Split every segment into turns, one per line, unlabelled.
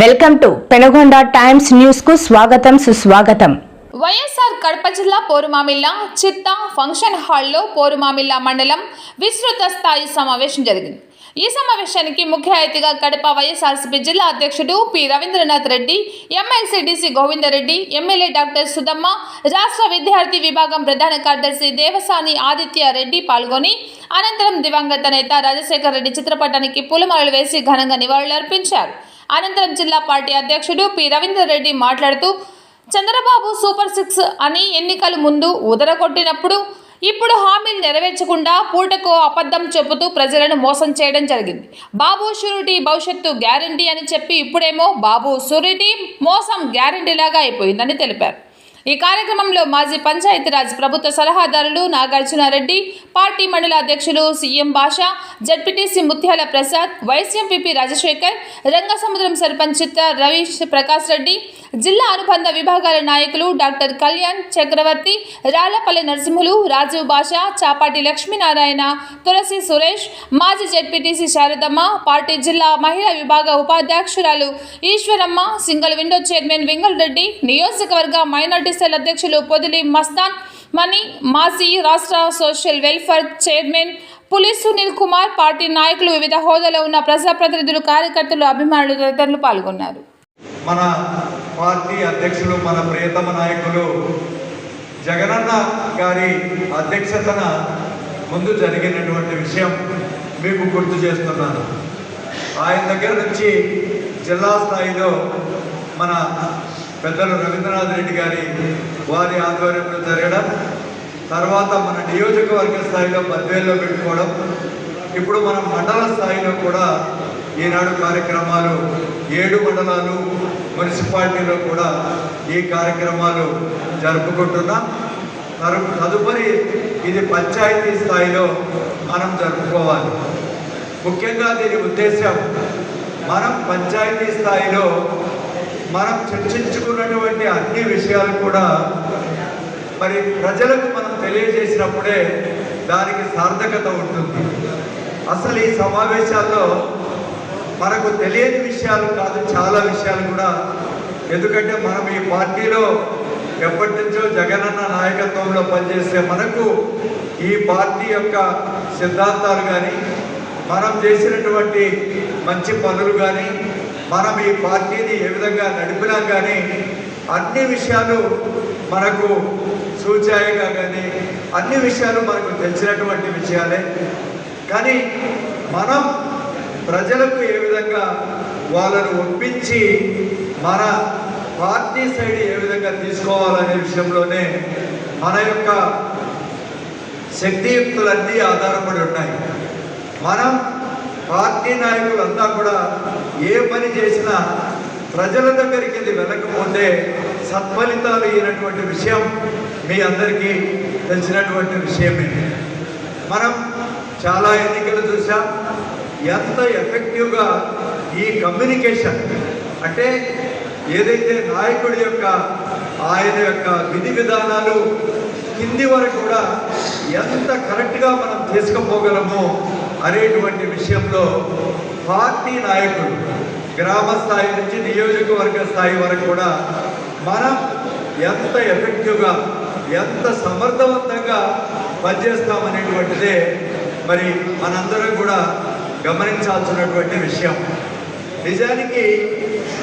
Welcome to Penagonda times న్యూస్కు స్వాగతం సుస్వాగతం.
వైఎస్ఆర్ కడప జిల్లా పోరుమామిల్ల చిత్త ఫంక్షన్ హాల్లో పోరుమామిల్ల మండలం విస్తృత స్థాయి సమావేశం జరిగింది. ఈ సమావేశానికి ముఖ్య అతిథిగా కడప వైఎస్ఆర్సీపీ జిల్లా అధ్యక్షుడు P. Ravindranath Reddy MLC DC Govindareddy MLA doctor Sudhamma రాష్ట్ర విద్యార్థి విభాగం ప్రధాన కార్యదర్శి దేవసాని ఆదిత్య రెడ్డి పాల్గొని అనంతరం దివంగత నేత రాజశేఖర రెడ్డి చిత్రపటానికి పూలమాలలు వేసి ఘనంగా నివాళులర్పించారు. అనంతరం జిల్లా పార్టీ అధ్యక్షుడు పి రవీందర్ రెడ్డి మాట్లాడుతూ చంద్రబాబు సూపర్ సిక్స్ అని ఎన్నికల ముందు ఉదరగొట్టినప్పుడు ఇప్పుడు హామీలు నెరవేర్చకుండా పూటకు అబద్ధం చెబుతూ ప్రజలను మోసం చేయడం జరిగింది. బాబు షూరిటీ భవిష్యత్తు గ్యారంటీ అని చెప్పి ఇప్పుడేమో బాబు షూరిటీ మోసం గ్యారంటీ లాగా అయిపోయిందని తెలిపారు. ఈ కార్యక్రమంలో మాజీ పంచాయతీరాజ్ ప్రభుత్వ సలహాదారులు నాగార్జునారెడ్డి పార్టీ మండల అధ్యక్షులు CM Basha ZPTC Mutyala Prasad vice MPP Rajasekhar Rangasamudram sarpanch Chitra Ravi Prakash Reddy జిల్లా అనుబంధ విభాగాల నాయకులు డాక్టర్ కళ్యాణ్ చక్రవర్తి రాళ్ళపల్లి నరసింహులు రాజీవ్ భాష చాపాటి లక్ష్మీనారాయణ తులసి సురేష్ మాజీ జడ్పీటీసీ శారదమ్మ పార్టీ జిల్లా మహిళా విభాగ ఉపాధ్యక్షురాలు Eswaramma single window chairman Vingal Reddy నియోజకవర్గ మైనార్టీ సెల్ అధ్యక్షులు పొదిలి మస్తాన్ మణి మాజీ రాష్ట్ర social welfare chairman Pulis Sunil Kumar party నాయకులు వివిధ హోదాలో ఉన్న ప్రజాప్రతినిధులు కార్యకర్తలు అభిమానులు తదితరులు పాల్గొన్నారు.
మన పార్టీ అధ్యక్షులు మన ప్రియతమ నాయకులు జగనన్న గారి అధ్యక్షతన ముందు జరిగినటువంటి విషయం మీకు గుర్తు చేస్తున్నాను. ఆయన దగ్గర నుంచి జిల్లా స్థాయిలో మన పెద్దలు రవీంద్రనాథ్ రెడ్డి గారి వారి ఆధ్వర్యంలో జరగడం తర్వాత మన నియోజకవర్గ స్థాయిలో బద్వేల్లో పెట్టుకోవడం ఇప్పుడు మనం మండల స్థాయిలో కూడా ఈనాడు కార్యక్రమాలు ఏడు మండలాలు మున్సిపాలిటీలో కూడా ఈ కార్యక్రమాలు జరుపుకుంటున్నాం. తదుపరి ఇది పంచాయతీ స్థాయిలో మనం జరుపుకోవాలి. ముఖ్యంగా దీని ఉద్దేశం మనం పంచాయతీ స్థాయిలో మనం చర్చించుకున్నటువంటి అన్ని విషయాలు కూడా మరి ప్రజలకు మనం తెలియజేసినప్పుడే దానికి సార్థకత ఉంటుంది. అసలు ఈ సమావేశాల్లో మనకు తెలియని విషయాలు కాదు చాలా విషయాలు కూడా. ఎందుకంటే మనం ఈ పార్టీలో ఎప్పటి నుంచో జగనన్న నాయకత్వంలో పనిచేసే మనకు ఈ పార్టీ యొక్క సిద్ధాంతాలు కానీ మనం చేసినటువంటి మంచి పనులు కానీ మనం ఈ పార్టీని ఏ విధంగా నడిపినా కానీ అన్ని విషయాలు మనకు సూచాయిగా కానీ అన్ని విషయాలు మనకు తెలిసినటువంటి విషయాలే. కానీ మనం ప్రజలకు ఏ విధంగా వాళ్ళను ఒప్పించి మన పార్టీ సైడ్ ఏ విధంగా తీసుకోవాలనే విషయంలోనే మన యొక్క శక్తియుక్తులన్నీ ఆధారపడి ఉన్నాయి. మనం పార్టీ నాయకులంతా కూడా ఏ పని చేసినా ప్రజల దగ్గరికి ఇది వెళ్ళకపోతే సత్ఫలితాలు అయినటువంటి విషయం మీ అందరికీ తెలిసినటువంటి విషయమే. మనం చాలా ఎన్నికలు చూసాం ఎంత ఎఫెక్టివ్గా ఈ కమ్యూనికేషన్ అంటే ఏదైతే నాయకుడి యొక్క ఆయన యొక్క విధి విధానాలు కింది వరకు కూడా ఎంత కరెక్ట్గా మనం తీసుకుపోగలము అనేటువంటి విషయంలో పార్టీ నాయకులు గ్రామ స్థాయి నుంచి నియోజకవర్గ స్థాయి వరకు కూడా మనం ఎంత ఎఫెక్టివ్గా ఎంత సమర్థవంతంగా పనిచేస్తామనేటువంటిదే మరి మనందరం కూడా గమనించాల్సినటువంటి విషయం. నిజానికి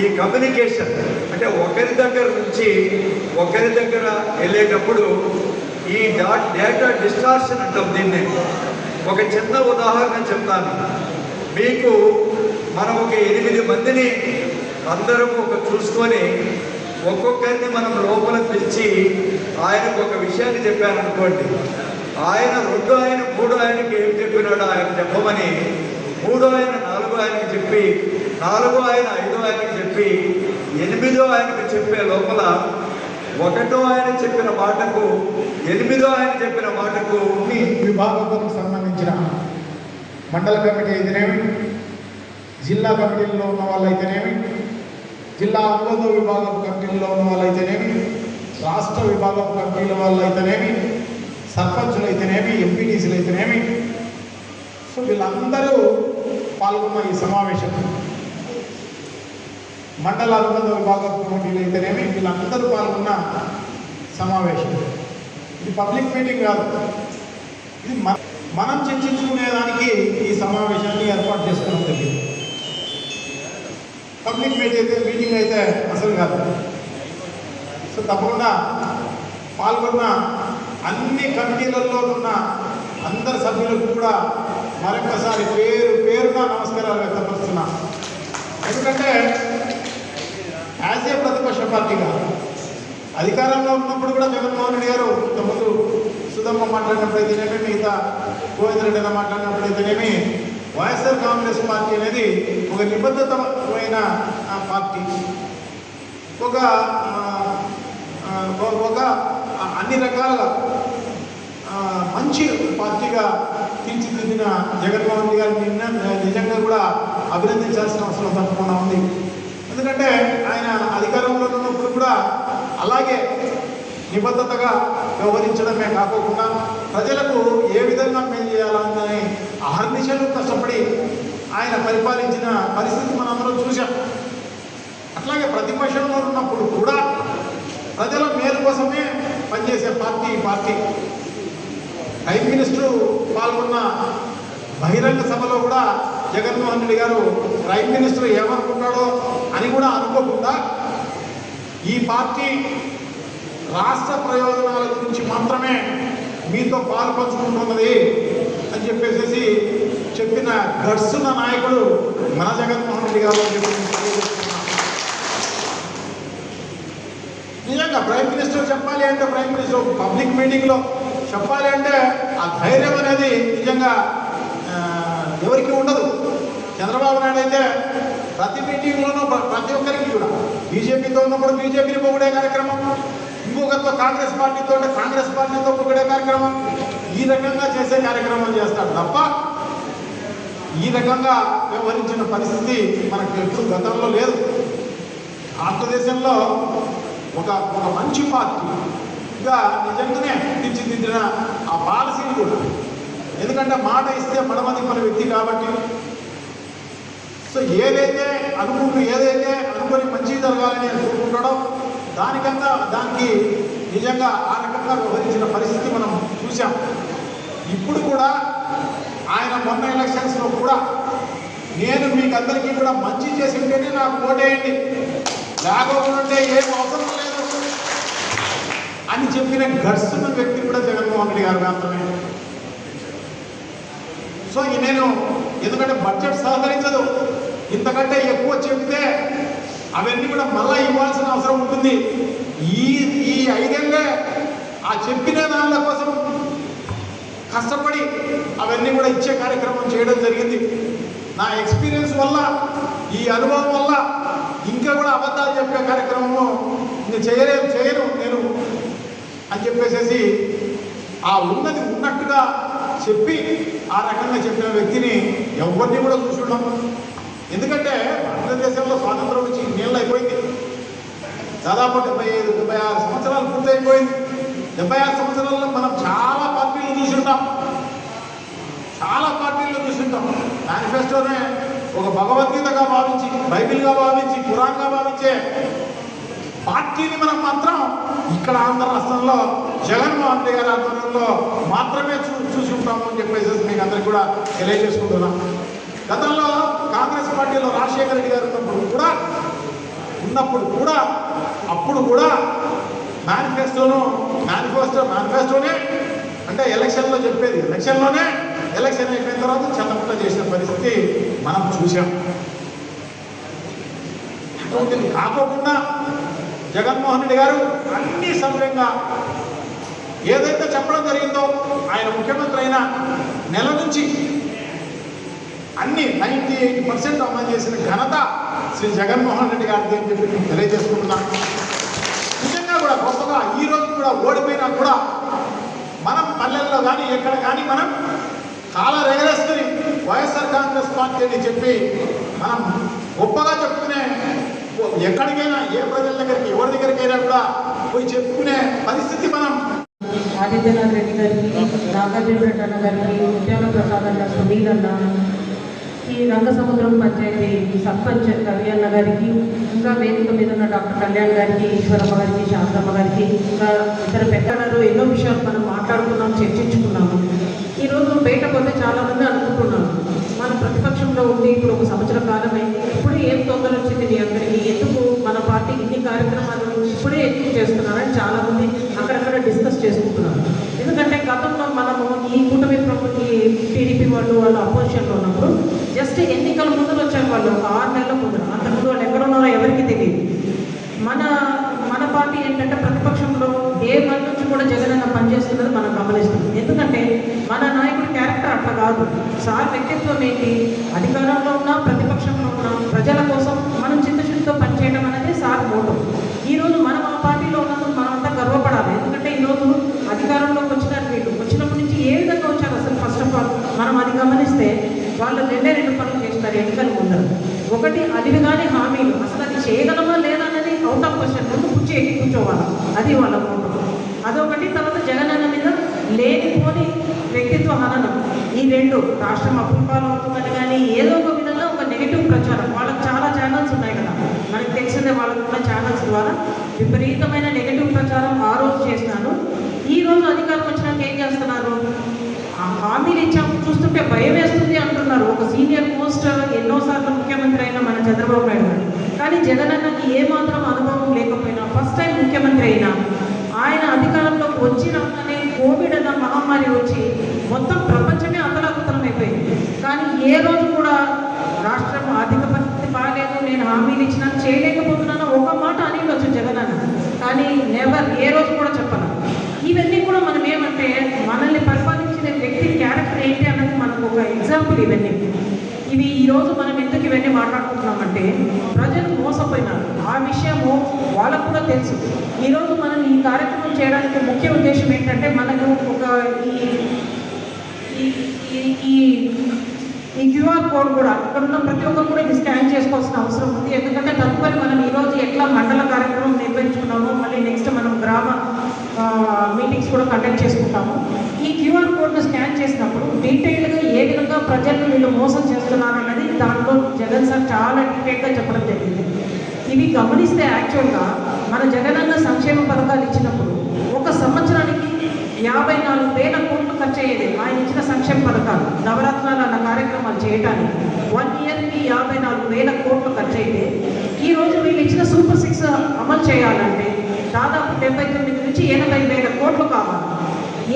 ఈ కమ్యూనికేషన్ అంటే ఒకరి దగ్గర నుంచి ఒకరి దగ్గర వెళ్ళేటప్పుడు ఈ డాట్ డేటా డిస్టార్షన్ అంటాం దీన్ని. ఒక చిన్న ఉదాహరణ చెప్తాను. మీకు మనం ఒక ఎనిమిది మందిని అందరం ఒక చూసుకొని ఒక్కొక్కరిని మనం లోపల పిలిచి ఆయనకు ఒక విషయాన్ని చెప్పాను అనుకోండి ఆయన రెండు ఆయన మూడు ఆయనకి ఏం చెప్పినాడో ఆయన చెప్పమని మూడో ఆయన నాలుగో ఆయనకి చెప్పి నాలుగో ఆయన ఐదో ఆయనకి చెప్పి ఎనిమిదో ఆయనకి చెప్పే లోపల ఒకటో ఆయన చెప్పిన మాటకు ఎనిమిదో ఆయన చెప్పిన మాటకు
విభాగం విభాగాలకు సంబంధించిన మండల కమిటీ అయితేనేమి? జిల్లా కమిటీల్లో ఉన్న వాళ్ళైతేనేమి? జిల్లా అనుబంధ విభాగం కమిటీల్లో ఉన్న వాళ్ళైతేనేమి? రాష్ట్ర విభాగం కమిటీల వాళ్ళైతేనేమి? సర్పంచులు అయితేనేమి ఎంపీటీసీలు అయితేనేమి సో వీళ్ళందరూ పాల్గొన్న ఈ సమావేశం. మండల అనుబంధ విభాగ కమిటీలు అయితేనేమి వీళ్ళందరూ పాల్గొన్న సమావేశం. ఇది పబ్లిక్ మీటింగ్ కాదు. ఇది మనం చర్చించుకునేదానికి ఈ సమావేశాన్ని ఏర్పాటు చేసుకోవడం జరిగింది. పబ్లిక్ మీటింగ్ అయితే మీటింగ్ అయితే అసలు కాదు. సో తప్పకుండా పాల్గొన్న అన్ని కమిటీలలో ఉన్న అందరి సభ్యులకు కూడా మరొకసారి పేరు పేరున నమస్కారాలు వ్యక్తపరుస్తున్నా. ఎందుకంటే యాజ్ ఏ ప్రతిపక్ష పార్టీగా అధికారంలో ఉన్నప్పుడు కూడా జగన్మోహన్ రెడ్డి గారు ఇంతకుముందు సుధమ్మ మాట్లాడినప్పుడు అయితేనేమి మిగతా గోవింద్ రెడ్డి మాట్లాడినప్పుడు అయితేనేమి వైఎస్ఆర్ కాంగ్రెస్ పార్టీ అనేది ఒక నిబద్ధతమైన ఆ, పార్టీ. ఒక ఒక- అన్ని రకాల మంచి పార్టీగా తీర్చిదిద్దిన జగన్మోహన్ రెడ్డి గారిని నిన్న నిజంగా కూడా అభినందించాల్సిన అవసరం తప్పకుండా ఉంది. ఎందుకంటే ఆయన అధికారంలో ఉన్నప్పుడు కూడా అలాగే నిబద్ధతగా వ్యవహరించడమే కాకోకుండా ప్రజలకు ఏ విధంగా మేలు చేయాలని అహర్నిశలు కష్టపడి ఆయన పరిపాలించిన పరిస్థితి మనందరం చూసాం అట్లాగే ప్రతిపక్షంలో ఉన్నప్పుడు కూడా ప్రజల మేలు కోసమే పనిచేసే పార్టీ ఈ పార్టీ. ప్రైమ్ మినిస్టర్ పాల్గొన్న బహిరంగ సభలో కూడా జగన్మోహన్ రెడ్డి గారు ప్రైమ్ మినిస్టర్ ఏమనుకుంటాడో అని కూడా అనుకోకుండా ఈ పార్టీ రాష్ట్ర ప్రయోజనాల గురించి మాత్రమే మీతో పాలు పంచుకుంటున్నది అని చెప్పేసి చెప్పిన గడ్సున్న నాయకుడు మన జగన్మోహన్ రెడ్డి గారు అని చెప్పి నిజంగా ప్రైమ్ మినిస్టర్ చెప్పాలి అంటే ప్రైమ్ మినిస్టర్ పబ్లిక్ మీటింగ్లో చెప్పాలి అంటే ఆ ధైర్యం అనేది నిజంగా ఎవరికి ఉండదు. చంద్రబాబు నాయుడు అయితే ప్రతి మీటింగ్లోనూ ప్రతి ఒక్కరికి కూడా బీజేపీతో ఉన్నప్పుడు బీజేపీని పొగిడే కార్యక్రమం ఇంకొకరితో కాంగ్రెస్ పార్టీతో ఉంటే కాంగ్రెస్ పార్టీతో పొగిడే కార్యక్రమం ఈ రకంగా చేసే కార్యక్రమం చేస్తాడు తప్ప ఈ రకంగా వ్యవహరించిన పరిస్థితి మనకు ఎప్పుడు గతంలో లేదు. భారతదేశంలో ఒక ఒక మంచి పార్టీగా నిజంగానే తీర్చిదిద్దిన ఆ పాలసీని కూడా. ఎందుకంటే మాట ఇస్తే మడమదింపని వ్యక్తి కాబట్టి. సో ఏదైతే అనుకుంటూ ఏదైతే అనుకుని మంచి జరగాలని అనుకుంటున్నాడో దానికంతా దానికి నిజంగా ఆ రకంగా వ్యవహరించిన పరిస్థితి మనం చూసాం ఇప్పుడు కూడా ఆయన మొన్న ఎలక్షన్స్లో కూడా నేను మీకు అందరికీ కూడా మంచి చేసి ఉంటేనే నాకు ఓటేయండి. లేకపోతే ఏం అవసరం లేదు. అని చెప్పిన ఘర్షణ వ్యక్తి కూడా జగన్మోహన్ రెడ్డి గారు మాత్రమే సో నేను ఎందుకంటే బడ్జెట్ సహకరించదు. ఇంతకంటే ఎక్కువ చెప్తే అవన్నీ కూడా మళ్ళీ ఇవ్వాల్సిన అవసరం ఉంటుంది. ఈ ఈ ఐదేళ్ళే ఆ చెప్పిన దానిల కోసం కష్టపడి అవన్నీ కూడా ఇచ్చే కార్యక్రమం చేయడం జరిగింది. నా ఎక్స్పీరియన్స్ వల్ల ఈ అనుభవం వల్ల ఇంకా కూడా అబద్ధాలు చెప్పే కార్యక్రమము ఇంక చేయలేదు చేయను. నేను అని చెప్పేసేసి ఆ ఉన్నది ఉన్నట్టుగా చెప్పి ఆ రకంగా చెప్పిన వ్యక్తిని ఎవరిని కూడా చూసుండం ఎందుకంటే భారతదేశంలో స్వాతంత్రం వచ్చి ఇన్నేళ్ళు అయిపోయింది. దాదాపు డెబ్బై ఐదు డెబ్బై ఆరు సంవత్సరాలు పూర్తయిపోయింది. డెబ్బై ఆరు సంవత్సరాల్లో మనం చాలా పార్టీలు చూసుంటాం. చాలా పార్టీలు చూసుంటాం. మేనిఫెస్టోనే ఒక భగవద్గీతగా భావించి బైబిల్గా భావించి కురాన్గా భావించే పార్టీని మనం మాత్రం ఇక్కడ ఆంధ్ర రాష్ట్రంలో జగన్మోహన్ రెడ్డి గారి ఆధ్వర్యంలో మాత్రమే చూ చూసి ఉంటాము అని చెప్పేసి మీకు అందరికీ కూడా తెలియజేసుకుంటున్నాం. గతంలో కాంగ్రెస్ పార్టీలో రాజశేఖర రెడ్డి గారు ఉన్నప్పుడు కూడా ఉన్నప్పుడు కూడా అప్పుడు కూడా మేనిఫెస్టోను మేనిఫెస్టో మేనిఫెస్టోనే అంటే ఎలక్షన్లో చెప్పేది ఎలక్షన్లోనే ఎలక్షన్ అయిపోయిన తర్వాత చల్లకుండా చేసిన పరిస్థితి మనం చూసాం అటువంటిది కాకోకుండా జగన్మోహన్ రెడ్డి గారు అన్ని సమయంగా ఏదైతే చెప్పడం జరిగిందో ఆయన ముఖ్యమంత్రి అయిన నెల నుంచి అన్ని నైంటీ ఎయిట్ పర్సెంట్ అమలు చేసిన ఘనత శ్రీ జగన్మోహన్ రెడ్డి గారిది అని చెప్పి నేను తెలియజేసుకుంటున్నాను నిజంగా కూడా గొప్పగా ఈ రోజు కూడా ఓడిపోయినా కూడా మనం పల్లెల్లో కానీ ఎక్కడ కానీ మనం చాలా రేగేసుకుని వైఎస్ఆర్ కాంగ్రెస్ పార్టీ అని చెప్పి మనం గొప్పగా చెప్పుకునే ఎక్కడికైనా ఏ ప్రజల దగ్గరికి ఎవరి దగ్గరికైనా కూడా పోయి చెప్పుకునే పరిస్థితి మనం.
ఆదిత్యనాథ్ రెడ్డి గారికి నాగార్జున రెడ్డి అన్న గారికి ముత్యాల ప్రసాద్ అన్న సునీల్ అన్న ఈ రంగసముద్రం పంచాయతీ సర్పంచ్ కళ్యాణ్ గారికి ఇంకా వేదిక మీద ఉన్న డాక్టర్ కళ్యాణ్ గారికి ఈశ్వరమ్మ గారికి శాంతమ్మ గారికి ఇంకా ఇతర పెద్దలు ఎన్నో విషయాలు మనం మాట్లాడుకున్నాం చర్చించుకున్నాము. ఈరోజు బయట పోతే చాలా అనుకుంటున్నారు ప్రతిపక్షంలో ఉండి ఇప్పుడు ఒక సంవత్సర కాలమైంది. ఇప్పుడే ఏం తొందర వచ్చింది మీ అందరికీ? ఎందుకు మన పార్టీ ఇన్ని కార్యక్రమాలు ఇప్పుడే ఎందుకు చేస్తున్నారని చాలా మంది అక్కడక్కడ డిస్కస్ చేసుకుంటున్నారు. ఎందుకంటే గతంలో మనము ఈ కూటమి ప్రభుత్వ ఈ టీడీపీ వాళ్ళు వాళ్ళు అపోజిషన్లో ఉన్నప్పుడు జస్ట్ ఎన్నికల ముందు వచ్చారు వాళ్ళు ఒక ఆరు నెలల ముందు. అంతకుముందు వాళ్ళు ఎక్కడ ఉన్నారో ఎవరికి తెలియదు. మన మన పార్టీ ఏంటంటే ప్రతిపక్షంలో ఏ మంది నుంచి కూడా జగన్ అన్న పనిచేస్తున్నది మనం గమనిస్తున్నాం. ఎందుకంటే మన నాయకుడి క్యారెక్టర్ అట్లా కాదు సార్ వ్యక్తిత్వం ఏంటి? అధికారంలో ఉన్నా ప్రతిపక్షంలో ఉన్నా ప్రజల కోసం మనం చిత్తశుద్ధితో పనిచేయడం అనేది సార్ మోటో. ఈరోజు మనం ఆ పార్టీలో ఉన్నందుకు మనమంతా గర్వపడాలి. ఎందుకంటే ఈరోజు అధికారంలోకి వచ్చినారు వీళ్ళు. వచ్చినప్పటి నుంచి ఏ విధంగా వచ్చారు అసలు ఫస్ట్ ఆఫ్ ఆల్ మనం అది గమనిస్తే వాళ్ళు రెండే రెండు పనులు చేస్తారు ఎన్నికల ముందర. ఒకటి అదివి హామీలు. అసలు అది చేయగలమా లేదా అనేది అవుట్ ఆఫ్ క్వశ్చన్ ముందు కూర్చో కూర్చోవాలి. అది వాళ్ళ మోటో. అదొకటి తర్వాత జగన్ లేనిపోని వ్యక్తిత్వ హననం ఈ రెండు రాష్ట్రం అప్పుపాలు అవుతుందని కానీ ఏదో ఒక విధంగా ఒక నెగిటివ్ ప్రచారం. వాళ్ళకి చాలా ఛానల్స్ ఉన్నాయి కదా. మనకి తెలిసిందే వాళ్ళకు ఉన్న ఛానల్స్ ద్వారా విపరీతమైన నెగిటివ్ ప్రచారం ఆ రోజు చేసినాను ఈ రోజు అధికారం వచ్చినాక ఏం చేస్తున్నారు? ఆ హామీలు ఇచ్చాము చూస్తుంటే భయం వేస్తుంది అంటున్నారు. ఒక సీనియర్ పోస్ట్ ఎన్నోసార్లు ముఖ్యమంత్రి అయిన మన చంద్రబాబు నాయుడు గారు. కానీ జగన్ అన్నకి ఏమాత్రం అనుభవం లేకపోయినా ఫస్ట్ టైం ముఖ్యమంత్రి అయినా ఆయన అధికారంలోకి వచ్చినాకనే కోవిడ్ అన్న మహమ్మారి వచ్చి మొత్తం ప్రపంచమే అతలాకుతలం అయిపోయింది కానీ ఏ రోజు కూడా రాష్ట్రం ఆర్థిక పరిస్థితి బాగాలేదు నేను హామీలు ఇచ్చినా చేయలేకపోతున్నాను ఒక మాట అని వచ్చు జగన్ అన్న. కానీ నెవర్ ఏ రోజు కూడా చెప్పను. ఇవన్నీ కూడా మనం ఏమంటే మనల్ని పరిపాలించిన వ్యక్తి క్యారెక్టర్ ఏంటి అన్నది మనకు ఒక ఎగ్జాంపుల్ ఇవన్నీ. ఇవి ఈరోజు మనం మాట్లాడుకుంటున్నామంటే ప్రజలు మోసపోయినారు. ఆ విషయము వాళ్ళకు కూడా తెలుసు. ఈరోజు మనం ఈ కార్యక్రమం చేయడానికి ముఖ్య ఉద్దేశం ఏంటంటే మనకు ఒక ఈ ఈ- క్యూఆర్ కోడ్ కూడా అక్కడ ఉన్న ప్రతి ఒక్కరు కూడా ఇది స్కాన్ చేసుకోవాల్సిన అవసరం ఉంది. ఎందుకంటే తదుపరి మనం ఈరోజు ఎట్లా మండల కార్యక్రమం నిర్వహించుకున్నామో మళ్ళీ నెక్స్ట్ మనం గ్రామ మీటింగ్స్ కూడా కండక్ట్ చేసుకుంటాము. ఈ క్యూఆర్ కోడ్ను స్కాన్ చేసినప్పుడు డీటెయిల్గా ఏ విధంగా ప్రజలను వీళ్ళు మోసం చేస్తున్నారు అన్నది దాంట్లో జగన్ సార్ చాలా డీటెయిల్గా చెప్పడం జరిగింది. ఇవి గమనిస్తే యాక్చువల్గా మన జగనన్న సంక్షేమ పథకాలు ఇచ్చినప్పుడు ఒక సంవత్సరానికి యాభై నాలుగు వేల కోట్లు ఖర్చు అయ్యేది ఆయన ఇచ్చిన సంక్షేమ పథకాలు. నవరత్నాలు అన్న కార్యక్రమాలు చేయడానికి వన్ ఇయర్కి యాభై నాలుగు వేల కోట్లు ఖర్చు అయితే ఈ రోజు వీళ్ళు ఇచ్చిన సూపర్ సిక్స్ అమలు చేయాలంటే దాదాపు డెబ్బై తొమ్మిది నుంచి ఎనభై వేల కోట్లు కావాలి.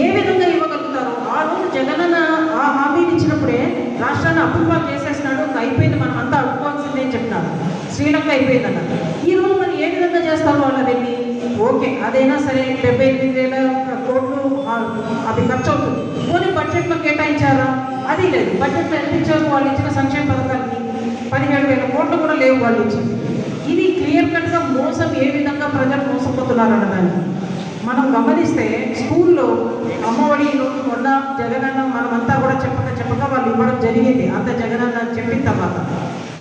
ఏ విధంగా ఇవ్వగలుగుతారు ఆ రోజు జగనన్న ఆ హామీలు ఇచ్చినప్పుడే రాష్ట్రాన్ని అప్రూవల్ చేసి చేస్తున్నాడు అయిపోయింది మనం అంతా అడుకోవాల్సిందే అని చెప్తున్నారు శ్రీలంక అయిపోయిందన్న. ఈ రోజు మనం ఏ విధంగా చేస్తారు వాళ్ళు వెళ్ళి ఓకే అదైనా సరే డెబ్బై ఎనిమిది వేల కోట్లు అది ఖర్చు అవుతుంది పోనీ బడ్జెట్లో కేటాయించారా? అది లేదు. బడ్జెట్లో ఎంత ఇచ్చారు వాళ్ళు ఇచ్చిన సంక్షేమ పథకాన్ని పదిహేడు వేల కోట్లు కూడా లేవు వాళ్ళు ఇచ్చింది. ఇది క్లియర్ కట్గా మోసం ఏ విధంగా ప్రజలు మోసపోతున్నారు అన్నదాన్ని మనం గమనిస్తే స్కూల్లో అమ్మఒడి ఉన్న జగనన్న మనమంతా కూడా చెప్పక చెప్పక వాళ్ళు ఇవ్వడం జరిగింది. అంత జగనన్న చెప్పిన తర్వాత.